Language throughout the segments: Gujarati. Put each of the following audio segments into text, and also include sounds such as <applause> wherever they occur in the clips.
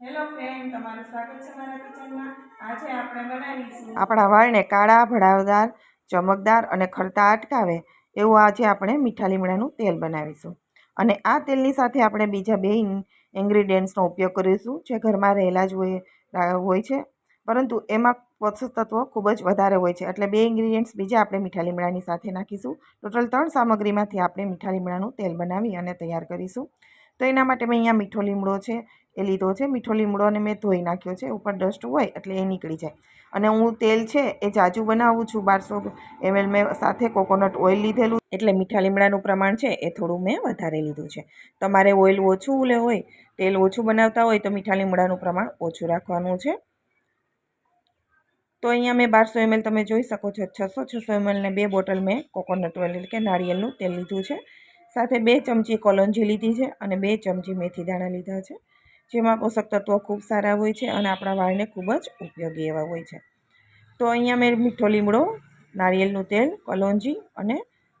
હેલો ફ્રેન્ડ તમારું સ્વાગત છે મારા કિચનમાં. આજે આપણે બનાવીશું આપણા વાળને કાળા, ભડાવદાર, ચમકદાર અને ખરતા અટકાવે એવું આજે આપણે મીઠા લીમડાનું તેલ બનાવીશું. અને આ તેલની સાથે આપણે બીજા બે ઇન્ગ્રીડિયન્ટ્સનો ઉપયોગ કરીશું, જે ઘરમાં રહેલા જ હોય છે. પરંતુ એમાં પોષક તત્વો ખૂબ જ વધારે હોય છે. એટલે બે ઇન્ગ્રીડિયન્ટ્સ બીજા આપણે મીઠા લીમડાની સાથે નાખીશું. ટોટલ ત્રણ સામગ્રીમાંથી આપણે મીઠા લીમડાનું તેલ બનાવી અને તૈયાર કરીશું. તો એના માટે મેં અહીંયા મીઠો લીમડો છે એ લીધો છે. મીઠો લીમડોને મેં ધોઈ નાખ્યો છે. ઉપર ડસ્ટ હોય એટલે એ નીકળી જાય. અને હું તેલ છે એ જાજુ બનાવું છું. બારસો એમએલ મેં સાથે કોકોનટ ઓઇલ લીધેલું. એટલે મીઠા લીમડાનું પ્રમાણ છે એ થોડું મેં વધારે લીધું છે. તમારે ઓઇલ ઓછું લે હોય, તેલ ઓછું બનાવતા હોય તો મીઠા લીમડાનું પ્રમાણ ઓછું રાખવાનું છે. તો અહીંયા મેં બારસો એમએલ તમે જોઈ શકો છો. છસો છસો એમએલને બે બોટલ મેં કોકોનટ ઓઇલ એટલે કે નાળિયેરનું તેલ લીધું છે. સાથે બે ચમચી કોલોંજી લીધી છે અને બે ચમચી મેથી દાણા લીધા છે. જેમાં પોષક તત્વો ખૂબ સારા હોય છે અને આપણા વાળને ખૂબ જ ઉપયોગી એવા હોય છે. તો અહીંયા મેં મીઠો લીમડો, નારિયેળનું તેલ, કલોંજી અને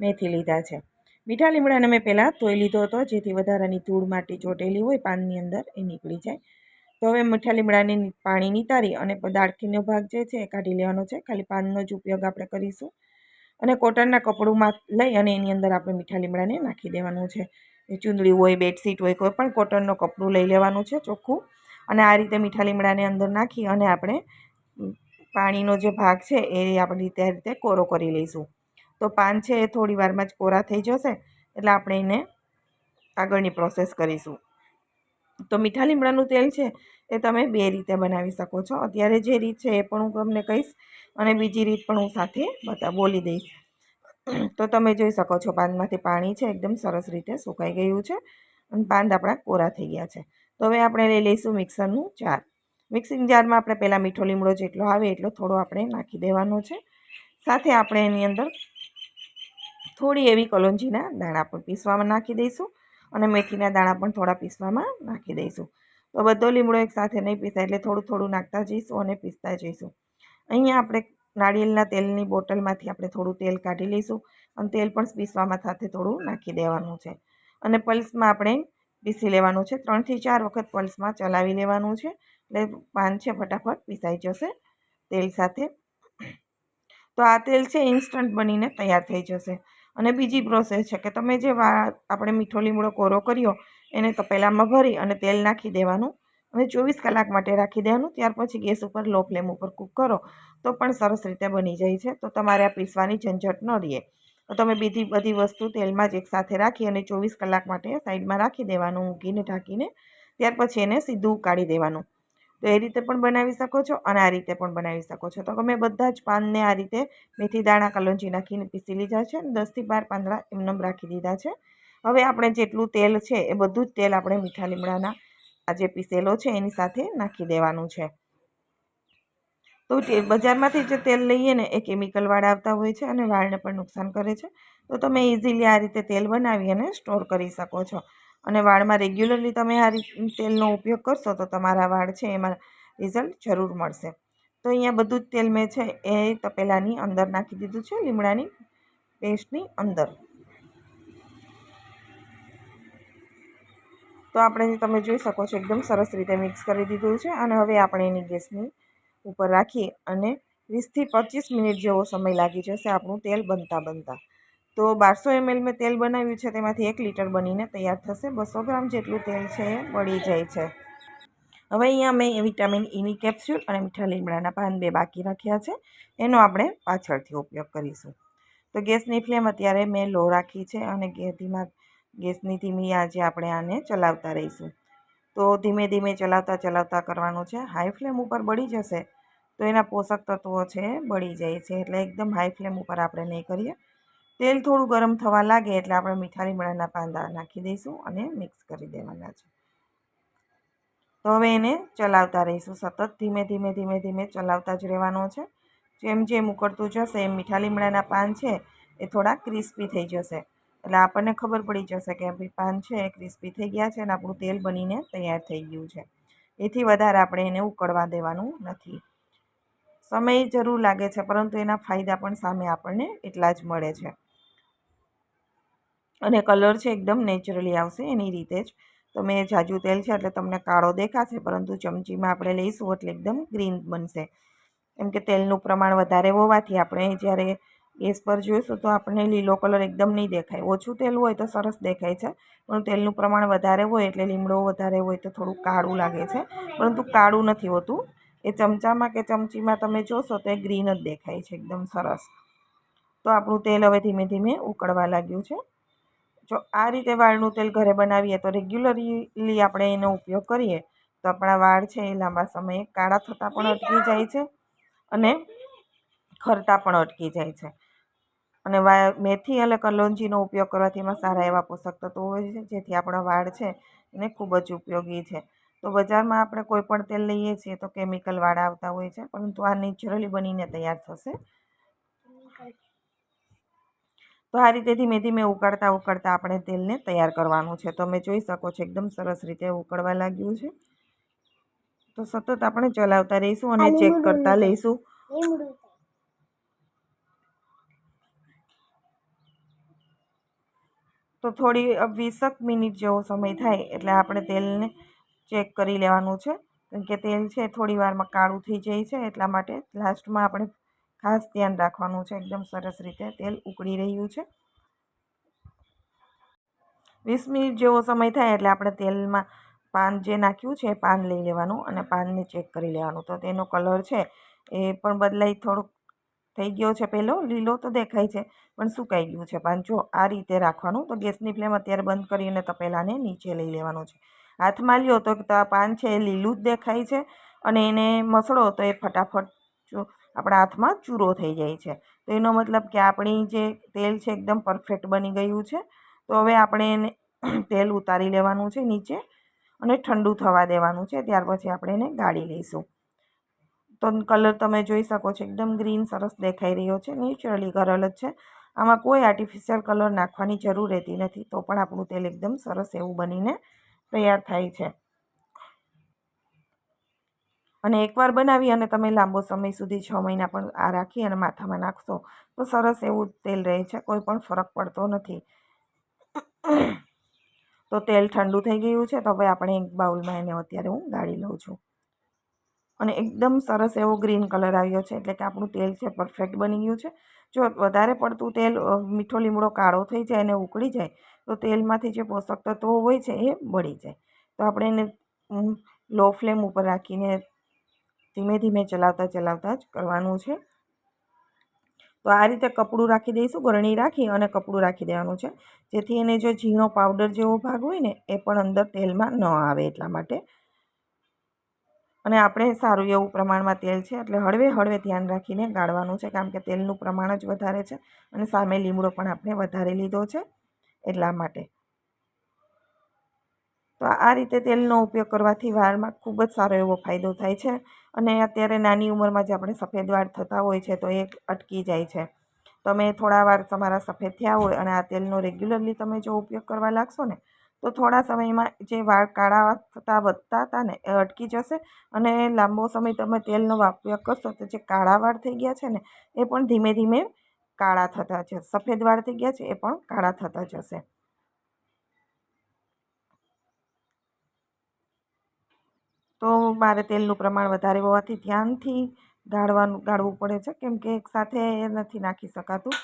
મેથી લીધા છે. મીઠા લીમડાને મેં પહેલાં ધોઈ લીધો હતો, જેથી વધારાની ધૂળ માટી ચોટેલી હોય, પાનની અંદર એ નીકળી જાય. તો હવે મીઠા લીમડાની પાણી નીતારી અને દાળખીનો ભાગ જે છે એ કાઢી લેવાનો છે. ખાલી પાનનો જ ઉપયોગ આપણે કરીશું. અને કોટનના કપડુંમાં લઈ અને એની અંદર આપણે મીઠા લીમડાને નાખી દેવાનું છે. ચૂંદડી હોય, બેડશીટ હોય, કોઈ પણ કોટનનું કપડું લઈ લેવાનું છે ચોખ્ખું. અને આ રીતે મીઠા લીમડાને અંદર નાખી અને આપણે પાણીનો જે ભાગ છે એ આપણે રીતે રીતે કોરો કરી લઈશું. તો પાન છે એ થોડી વારમાં જ કોરા થઈ જશે, એટલે આપણે એને આગળની પ્રોસેસ કરીશું. તો મીઠા લીમડાનું તેલ છે એ તમે બે રીતે બનાવી શકો છો. અત્યારે જે રીત છે એ પણ હું તમને કહીશ અને બીજી રીત પણ હું સાથે બતા, બોલી દઈશ. તો તમે જોઈ શકો છો પાનમાંથી પાણી છે, એકદમ સરસ રીતે સુકાઈ ગયું છે અને પાન આપણા કોરા થઈ ગયા છે. તો હવે આપણે લઈ લઈશું મિક્સરનું જાર. મિક્સિંગ જારમાં આપણે પહેલાં મીઠો લીમડો જેટલો આવે એટલો થોડો આપણે નાખી દેવાનો છે. સાથે આપણે એની અંદર થોડી એવી કલોંજીના દાણા પણ પીસવામાં નાખી દઈશું અને મેથીના દાણા પણ થોડા પીસવામાં નાખી દઈશું. તો બધો લીમડો એક સાથે નહીં પીસાય એટલે થોડું થોડું નાખતા જઈશું અને પીસતા જઈશું. અહીંયા આપણે નાળિયેરના તેલની બોટલમાંથી આપણે થોડું તેલ કાઢી લઈશું અને તેલ પણ પીસવામાં સાથે થોડું નાખી દેવાનું છે. અને પલ્સમાં આપણે પીસી લેવાનું છે. ત્રણથી ચાર વખત પલ્સમાં ચલાવી લેવાનું છે. એટલે પાન છે ફટાફટ પીસાઈ જશે તેલ સાથે. તો આ તેલ છે ઇન્સ્ટન્ટ બનીને તૈયાર થઈ જશે. અને બીજી પ્રોસેસ છે કે તમે જે આપણે મીઠો લીમડો કોરો કર્યો, એને તપેલામાં ભરી અને તેલ નાખી દેવાનું. અને ચોવીસ કલાક માટે રાખી દેવાનું, ત્યાર પછી ગેસ ઉપર લો ફ્લેમ ઉપર કૂક કરો. તો પણ સરસ રીતે બની જાય છે. તો તમારે આ પીસવાની ઝંઝટ ન રહે તો તમે બીજી બધી વસ્તુ તેલમાં જ એકસાથે રાખી અને ચોવીસ કલાક માટે સાઈડમાં રાખી દેવાનું, મૂકીને ઢાંકીને, ત્યાર પછી એને સીધું કાઢી દેવાનું. તો એ રીતે પણ બનાવી શકો છો અને આ રીતે પણ બનાવી શકો છો. તો તમે બધા જ પાનને આ રીતે મેથી દાણા કલોંજી નાખીને પીસી લીધા છે દસથી બાર પાંદડા એમનેમ રાખી દીધા છે. હવે આપણે જેટલું તેલ છે એ બધું જ તેલ આપણે મીઠા લીમડાના આ જે પીસેલો છે, એની સાથે નાખી દેવાનું છે. તો બજારમાંથી જે તેલ લઈએ ને, એ કેમિકલવાળા આવતા હોય છે અને વાળને પણ નુકસાન કરે છે. તો તમે ઇઝીલી આ રીતે તેલ બનાવી અને સ્ટોર કરી શકો છો. અને વાળમાં રેગ્યુલરલી તમે આ તેલનો ઉપયોગ કરશો, તો તમારા વાળ છે એમાં રિઝલ્ટ જરૂર મળશે. તો અહીંયા બધું જ તેલ મેં છે એ તપેલાની અંદર નાખી દીધું છે, લીમડાની પેસ્ટની અંદર. તો આપણે તમે જોઈ શકો છો, એકદમ સરસ રીતે મિક્સ કરી દીધું છે અને હવે આપણે એની ગેસની ઉપર રાખી અને વીસથી પચીસ મિનિટ જેવો સમય લાગી જશે આપણું તેલ બનતા બનતા. તો બારસો એમએલ મેં તેલ બનાવ્યું છે, તેમાંથી એક લીટર બનીને તૈયાર થશે. બસો ગ્રામ જેટલું તેલ છે એ બળી જાય છે. હવે અહીંયા મેં વિટામિન ઈની કેપ્સ્યુલ અને મીઠા લીમડાના પાન બે બાકી રાખ્યા છે. એનો આપણે પાછળથી ઉપયોગ કરીશું. તો ગેસની ફ્લેમ અત્યારે મેં લો રાખી છે અને ધીમા ગેસની ધીમી આજે આપણે આને ચલાવતા રહીશું. તો ધીમે ધીમે ચલાવતા ચલાવતા કરવાનું છે. હાઈ ફ્લેમ ઉપર બળી જશે તો એના પોષક તત્વો છે બળી જાય છે. એટલે એકદમ હાઈ ફ્લેમ ઉપર આપણે નહીં કરીએ. તેલ થોડું ગરમ થવા લાગે એટલે આપણે મીઠા લીમડાના પાંદા નાખી દઈશું અને મિક્સ કરી દેવાના છે. તો હવે એને ચલાવતા રહીશું. સતત ધીમે ધીમે ધીમે ધીમે ચલાવતા જ રહેવાનો છે. જેમ જેમ ઉકળતું જશે, એમ મીઠા લીમડાના પાન છે એ થોડા ક્રિસ્પી થઈ જશે. એટલે આપણને ખબર પડી જશે કે ભાઈ પાન છે ક્રિસ્પી થઈ ગયા છે અને આપણું તેલ બનીને તૈયાર થઈ ગયું છે. એથી વધારે આપણે એને ઉકળવા દેવાનું નથી. સમય જરૂર લાગે છે, પરંતુ એના ફાયદા પણ સામે આપણને એટલા જ મળે છે. અને કલર છે એકદમ નેચરલી આવશે એની રીતે જ. તો મેં જાજુ તેલ છે એટલે તમને કાળો દેખાશે, પરંતુ ચમચીમાં આપણે લઈશું એટલે એકદમ ગ્રીન બનશે. કેમ કે તેલનું પ્રમાણ વધારે હોવાથી આપણે જ્યારે ગેસ પર જોઈશું તો આપણને લીલો કલર એકદમ નહીં દેખાય. ઓછું તેલ હોય તો સરસ દેખાય છે, પણ તેલનું પ્રમાણ વધારે હોય એટલે લીમડો વધારે હોય તો થોડું કાળું લાગે છે, પરંતુ કાળું નથી હોતું. એ ચમચામાં કે ચમચીમાં તમે જોશો તો એ ગ્રીન જ દેખાય છે, એકદમ સરસ. તો આપણું તેલ હવે ધીમે ધીમે ઉકળવા લાગ્યું છે. જો આ રીતે વાળનું તેલ ઘરે બનાવીએ તો રેગ્યુલરલી આપણે એનો ઉપયોગ કરીએ તો આપણા વાળ છે એ લાંબા સમયે કાળા થતાં પણ અટકી જાય છે અને ખરતા પણ અટકી જાય છે. અને વા મેથી અને કલોંજીનો ઉપયોગ કરવાથી એમાં સારા એવા પોષક તત્વો હોય છે જેથી આપણા વાળ છે એને ખૂબ જ ઉપયોગી છે. તો બજારમાં આપણે કોઈ પણ તેલ લઈએ છીએ તો કેમિકલવાળા આવતા હોય છે પરંતુ આ નેચરલી બનીને તૈયાર થશે. તો આ રીતે ધીમે ધીમે ઉકળતા ઉકળતા આપણે તેલને તૈયાર કરવાનું છે. તમે જોઈ શકો છો એકદમ સરસ રીતે ઉકળવા લાગ્યું છે. તો સતત આપણે ચલાવતા રહીશું અને ચેક કરતા લઈશું. તો થોડી વીસેક મિનિટ જેવો સમય થાય એટલે આપણે તેલને ચેક કરી લેવાનું છે. કેમ કે તેલ છે, થોડી વારમાં કાળું થઈ જાય છે, એટલા માટે લાસ્ટમાં આપણે ખાસ ધ્યાન રાખવાનું છે. એકદમ સરસ રીતે તેલ ઉકળી રહ્યું છે. વીસ મિનિટ જેવો સમય થાય એટલે આપણે તેલમાં પાન જે નાખ્યું છે પાન લઈ લેવાનું અને પાનને ચેક કરી લેવાનું. તો તેનો કલર છે એ પણ બદલાઈ થોડોક થઈ ગયો છે પહેલો લીલો તો દેખાય છે, પણ સુકાઈ ગયું છે પાન. જો આ રીતે રાખવાનું, તો ગેસની ફ્લેમ અત્યારે બંધ કરીને તપેલાને નીચે લઈ લેવાનું છે. હાથમાં લ્યો તો પાન છે એ લીલું જ દેખાય છે અને એને મસળો તો એ ફટાફટ આપણા હાથમાં ચૂરો થઈ જાય છે. તો એનો મતલબ કે આપણી જે તેલ છે એકદમ પરફેક્ટ બની ગયું છે. તો હવે આપણે એને <clears throat> તેલ ઉતારી લેવાનું છે નીચે અને ઠંડુ થવા દેવાનું છે. ત્યાર પછી આપણે એને ગાળી લઈશું. તો કલર તમે જોઈ શકો છો, એકદમ ગ્રીન સરસ દેખાઈ રહ્યો છે, નેચરલી કલર જ છે. આમાં કોઈ આર્ટિફિશિયલ કલર નાખવાની જરૂર રહેતી નથી, તો પણ આપણું તેલ એકદમ સરસ એવું બનીને તૈયાર થાય છે. અને એકવાર બનાવી અને તમે લાંબો સમય સુધી છ મહિના પણ આ રાખી અને માથામાં નાખશો, તો સરસ એવું તેલ રહે છે, કોઈ પણ ફરક પડતો નથી. તો તેલ ઠંડુ થઈ ગયું છે, તો હવે આપણે એક બાઉલમાં એને અત્યારે હું ગાળી લઉં છું. અને એકદમ સરસ એવો ગ્રીન કલર આવ્યો છે. એટલે કે આપણું તેલ છે પરફેક્ટ બની ગયું છે. જો વધારે પડતું તેલ મીઠો લીમડો કાળો થઈ જાય અને ઉકળી જાય, તો તેલમાંથી જે પોષક તત્વો હોય છે એ બળી જાય. તો આપણે એને લો ફ્લેમ ઉપર રાખીને ધીમે ધીમે ચલાવતા ચલાવતા જ કરવાનું છે. તો આ રીતે કપડું રાખી દઈશું, ગરણી રાખી અને કપડું રાખી દેવાનું છે. જેથી એને જો ઝીણો પાવડર જેવો ભાગ હોય ને, એ પણ અંદર તેલમાં ન આવે એટલા માટે. અને આપણે સારું એવું પ્રમાણમાં તેલ છે, એટલે હળવે હળવે ધ્યાન રાખીને ગાળવાનું છે, કારણ કે તેલનું પ્રમાણ જ વધારે છે અને સામે લીમડો પણ આપણે વધારે લીધો છે એટલા માટે. તો આ રીતે તેલનો ઉપયોગ કરવાથી વાળમાં ખૂબ જ સારો એવો ફાયદો થાય છે અને અત્યારે નાની ઉંમરમાં જે આપણે સફેદ વાળ થતા હોય છે તો એ અટકી જાય છે. તમે થોડા વાર તમારા સફેદ થયા હોય અને આ તેલનો રેગ્યુલરલી તમે જો ઉપયોગ કરવા લાગશો ને તો થોડા સમયમાં જે વાળ કાળા થતા વધતા હતા ને, એ અટકી જશે અને લાંબો સમય તમે તેલનો ઉપયોગ કરશો તો જે કાળા વાળ થઈ ગયા છે ને, એ પણ ધીમે ધીમે કાળા થતા જશે સફેદ વાળ થઈ ગયા છે એ પણ કાળા થતા જશે. તો મારે તેલનું પ્રમાણ વધારે હોવાથી ધ્યાનથી ગાળવાનું, ગાળવું પડે છે, કેમ કે એકસાથે નથી નાખી શકાતું.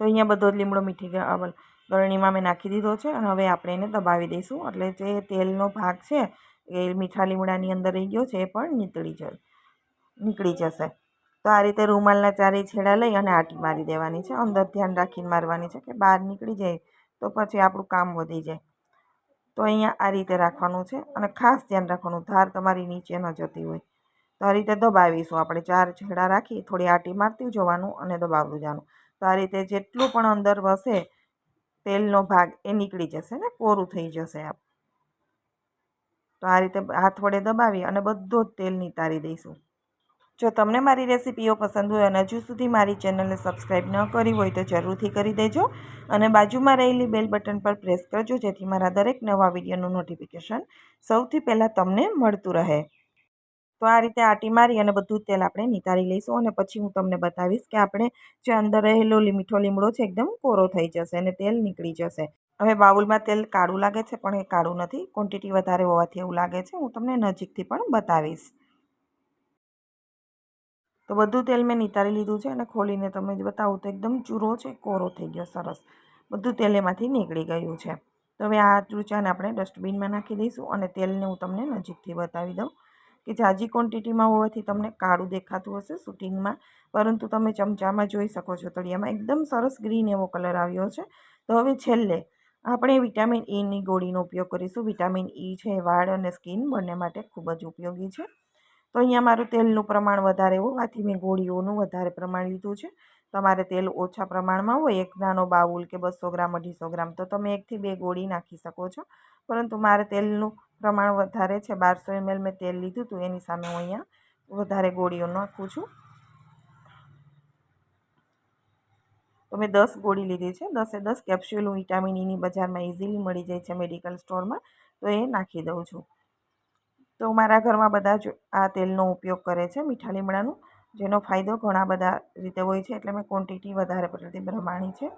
તો અહીંયા બધો લીમડો મીઠી ગરણીમાં મેં નાખી દીધો છે અને હવે આપણે એને દબાવી દઈશું. એટલે જે તેલનો ભાગ છે, એ મીઠા લીમડાની અંદર રહી ગયો છે, એ પણ નીકળી જશે નીકળી જશે. તો આ રીતે રૂમાલના ચારે છેડા લઈ અને આટી મારી દેવાની છે. અંદર ધ્યાન રાખીને મારવાની છે કે બહાર નીકળી જાય તો પછી આપણું કામ વધી જાય. તો અહીંયા આ રીતે રાખવાનું છે અને ખાસ ધ્યાન રાખવાનું, ધાર તમારી નીચે ન જતી હોય. તો આ રીતે દબાવીશું. આપણે ચાર છેડા રાખી, થોડી આટી મારતી જવાનું અને દબાવતું જવાનું. તો આ રીતે જેટલું પણ અંદર વસે તેલનો ભાગ એ નીકળી જશે ને? કોરું થઈ જશે આપ તો આ રીતે હાથ વડે દબાવી અને બધો જ તેલ નિતારી દઈશું. જો તમને મારી રેસીપીઓ પસંદ હોય અને હજુ સુધી મારી ચેનલને સબસ્ક્રાઈબ ન કરી હોય તો જરૂરથી કરી દેજો અને બાજુમાં રહેલી બેલ બટન પર પ્રેસ કરજો જેથી મારા દરેક નવા વિડીયોનું નોટિફિકેશન સૌથી પહેલાં તમને મળતું રહે. તો આ રીતે આટી મારી અને બધું તેલ આપણે નિતારી લઈશું અને પછી હું તમને બતાવીશ કે આપણે જે અંદર રહેલો મીઠો લીમડો છે એકદમ કોરો થઈ જશે અને તેલ નીકળી જશે. હવે બાઉલમાં તેલ કાળું લાગે છે પણ એ કાળું નથી ક્વોન્ટિટી વધારે હોવાથી એવું લાગે છે. હું તમને નજીકથી પણ બતાવીશ. તો બધું તેલ મેં નિતારી લીધું છે અને ખોલીને તમે જ બતાવું તો એકદમ ચૂરો છે, કોરો થઈ ગયો, સરસ. બધું તેલ એમાંથી નીકળી ગયું છે. તો હવે આ ચૂચાને આપણે ડસ્ટબિનમાં નાખી દઈશું અને તેલને હું તમને નજીકથી બતાવી દઉં. કે જાજી ક્વોન્ટિટીમાં હોવાથી તમને કાળું દેખાતું હશે શૂટિંગમાં. પરંતુ તમે ચમચામાં જોઈ શકો છો તળિયામાં એકદમ સરસ ગ્રીન એવો કલર આવ્યો છે. તો હવે છેલ્લે આપણે વિટામિન ઈની ગોળીનો ઉપયોગ કરીશું. વિટામિન ઈ છે, વાળ અને સ્કિન બંને માટે ખૂબ જ ઉપયોગી છે. તો અહીંયા મારું તેલનું પ્રમાણ વધારે હોવાથી મેં ગોળીઓનું વધારે પ્રમાણ લીધું છે. તમારે તેલ ઓછા પ્રમાણમાં હોય, એક નાનો બાઉલ કે બસો ગ્રામ, અઢીસો ગ્રામ, તો તમે એકથી બે ગોળી નાખી શકો છો. પરંતુ મારે તેલનું પ્રમાણ વધારે છે, બારસો એમએલ મેં તેલ લીધું હતું એની સામે હું અહીંયા વધારે ગોળીઓ નાખું છું. તો મેં દસ ગોળી લીધી છે. દસે દસ કેપ્સ્યુલ વિટામિન ઈની બજારમાં ઇઝીલી મળી જાય છે મેડિકલ સ્ટોરમાં તો એ નાખી દઉં છું. તો મારા ઘરમાં બધા જ આ તેલનો ઉપયોગ કરે છે, મીઠા લીમડાનું. જેનો ફાયદો ઘણા બધા રીતે હોય છે, એટલે મેં ક્વોન્ટિટી વધારે પડતી પ્રમાણી છે.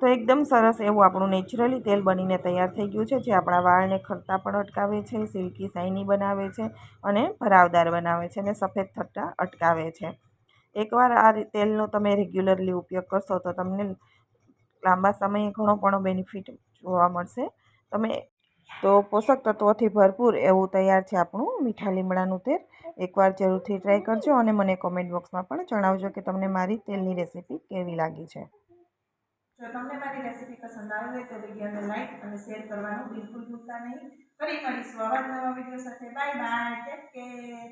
તો એકદમ સરસ એવું આપણું નેચરલી તેલ બનીને તૈયાર થઈ ગયું છે, જે આપણા વાળને ખરતા પણ અટકાવે છે, સિલ્કી શાઇની બનાવે છે અને ભરાવદાર બનાવે છે અને સફેદ થતા અટકાવે છે. એકવાર આ તેલનો તમે રેગ્યુલરલી ઉપયોગ કરશો તો તમને લાંબા સમયે ઘણો પણ બેનિફિટ જોવા મળશે. તમે તો પોષક તત્વોથી ભરપૂર એવું તૈયાર છે આપણું મીઠા લીમડાનું તેલ. એકવાર જરૂરથી ટ્રાય કરજો અને મને કોમેન્ટ બોક્સમાં પણ જણાવજો કે તમને મારી તેલની રેસીપી કેવી લાગી છે. જો તમને મારી રેસીપી પસંદ આવી હોય તો વિડીયોને લાઈક અને શેર કરવાનું બિલકુલ ભૂલતા નહીં. ફરી મળીશું આવા નવા વીડિયો સાથે. Bye bye take care